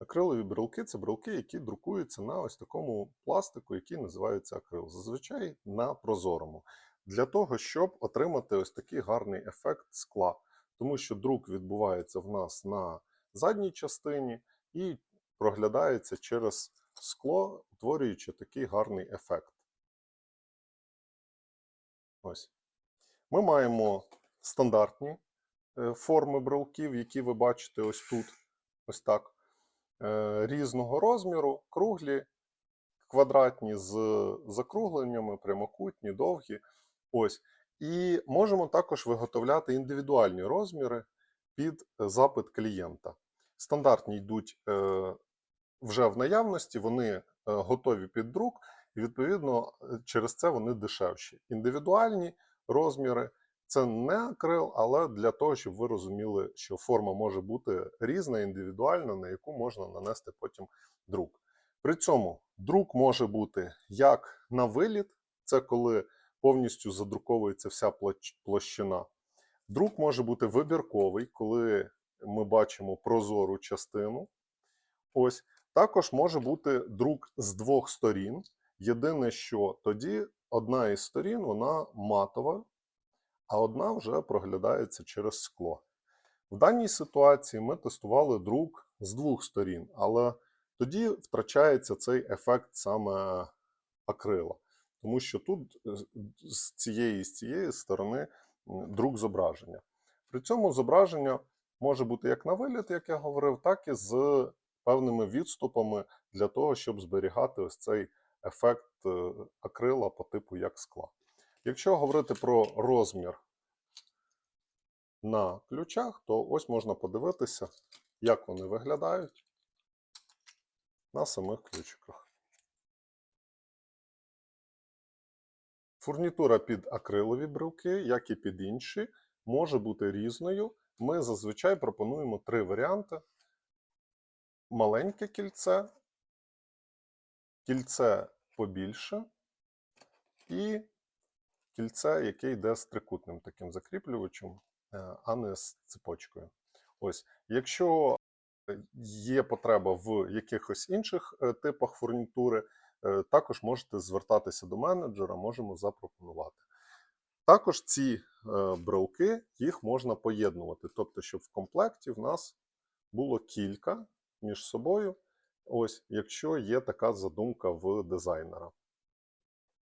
Акрилові брелки це брелки, які друкуються на ось такому пластику, який називається акрил. Зазвичай на прозорому. Для того, щоб отримати ось такий гарний ефект скла. Тому що друк відбувається в нас на задній частині і проглядається через скло, утворюючи такий гарний ефект. Ось. Ми маємо стандартні е, форми брелків, які ви бачите ось тут. Ось так. Е, Різного розміру, круглі, квадратні з закругленнями, прямокутні, довгі. Ось. І можемо також виготовляти індивідуальні розміри під запит клієнта. Стандартні йдуть е, вже в наявності, вони е, готові під друк, і відповідно е, через це вони дешевші. Індивідуальні розміри це не акрил, але для того, щоб ви розуміли, що форма може бути різна, індивідуальна, на яку можна нанести потім друк. При цьому друк може бути як на виліт, це коли повністю задруковується вся площина. Друк може бути вибірковий, коли ми бачимо прозору частину. Ось також може бути друк з двох сторін. Єдине, що тоді одна із сторін вона матова, а одна вже проглядається через скло. В даній ситуації ми тестували друк з двох сторін, але тоді втрачається цей ефект саме акрила. Тому що тут е, з цієї і з цієї сторони друк зображення. При цьому зображення може бути як на виліт, як я говорив, так і з певними відступами для того, щоб зберігати ось цей ефект е, акрила по типу як скла. Якщо говорити про розмір на ключах, то ось можна подивитися, як вони виглядають на самих ключиках. Фурнітура під акрилові брелки, як і під інші, може бути різною. Ми зазвичай пропонуємо три варіанти: маленьке кільце, кільце побільше і кільце, яке йде з трикутним таким закріплювачем, е, а не з цепочкою. Ось, якщо є потреба в якихось інших е, типах фурнітури, е, також можете звертатися до менеджера, можемо запропонувати. Також ці е, брелки їх можна поєднувати, тобто, щоб в комплекті в нас було кілька між собою. Ось, якщо є така задумка в дизайнера.